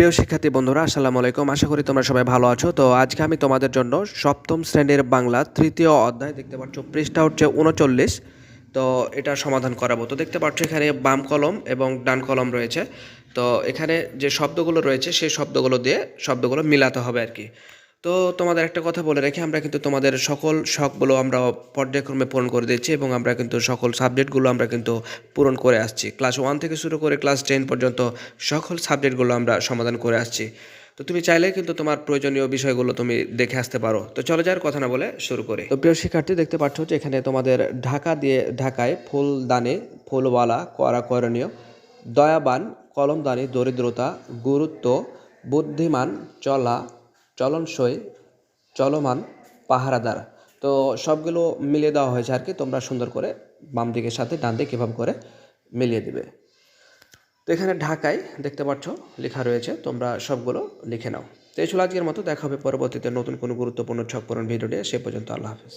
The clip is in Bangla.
প্রিয় শিক্ষার্থী বন্ধুরা, আসসালামু আলাইকুম। আশা করি তোমরা সবাই ভালো আছো। তো আজকে আমি তোমাদের জন্য সপ্তম শ্রেণির বাংলা তৃতীয় অধ্যায় দেখতে পাচ্ছ, পৃষ্ঠা হচ্ছে উনচল্লিশ। তো এটা সমাধান করাবো। তো দেখতে পাচ্ছ এখানে বাম কলম এবং ডান কলম রয়েছে। তো এখানে যে শব্দগুলো রয়েছে, সেই শব্দগুলো দিয়ে শব্দগুলো মিলাতে হবে আর কি। তো তোমাদের একটা কথা বলে রেখে আমরা কিন্তু তোমাদের সকল শখগুলো আমরা পর্যায়ক্রমে পূরণ করে দিচ্ছি এবং আমরা কিন্তু সকল সাবজেক্টগুলো আমরা কিন্তু পূরণ করে আসছি। ক্লাস ওয়ান থেকে শুরু করে ক্লাস টেন পর্যন্ত সকল সাবজেক্টগুলো আমরা সমাধান করে আসছি। তো তুমি চাইলে কিন্তু তোমার প্রয়োজনীয় বিষয়গুলো তুমি দেখে আসতে পারো। তো চলে যাওয়ার কথা না বলে শুরু করে। তো প্রিয় শিক্ষার্থী, দেখতে পাচ্ছ যে এখানে তোমাদের ঢাকা দিয়ে ঢাকায় ফুলদানে, ফুলওয়ালা করা করণীয়, দয়াবান, কলমদানি, দরিদ্রতা, গুরুত্ব, বুদ্ধিমান, চলা চলনসই, চলমান পাহারাদার। তো সবগুলো মিলিয়ে দেওয়া হয়েছে আর কি, তোমরা সুন্দর করে বাম দিকের সাথে ডান দিকে এভাবে করে মিলিয়ে দিবে। তো এখানে ঢাকায় দেখতে পাচ্ছ, লেখা রয়েছে, তোমরা সবগুলো লিখে নাও। তো এই ছিল আজকের মতো, দেখা হবে পরবর্তীতে নতুন কোনো গুরুত্বপূর্ণ ছক পূরণ ভিডিও নিয়ে, সে পর্যন্ত আল্লাহ হাফিজ।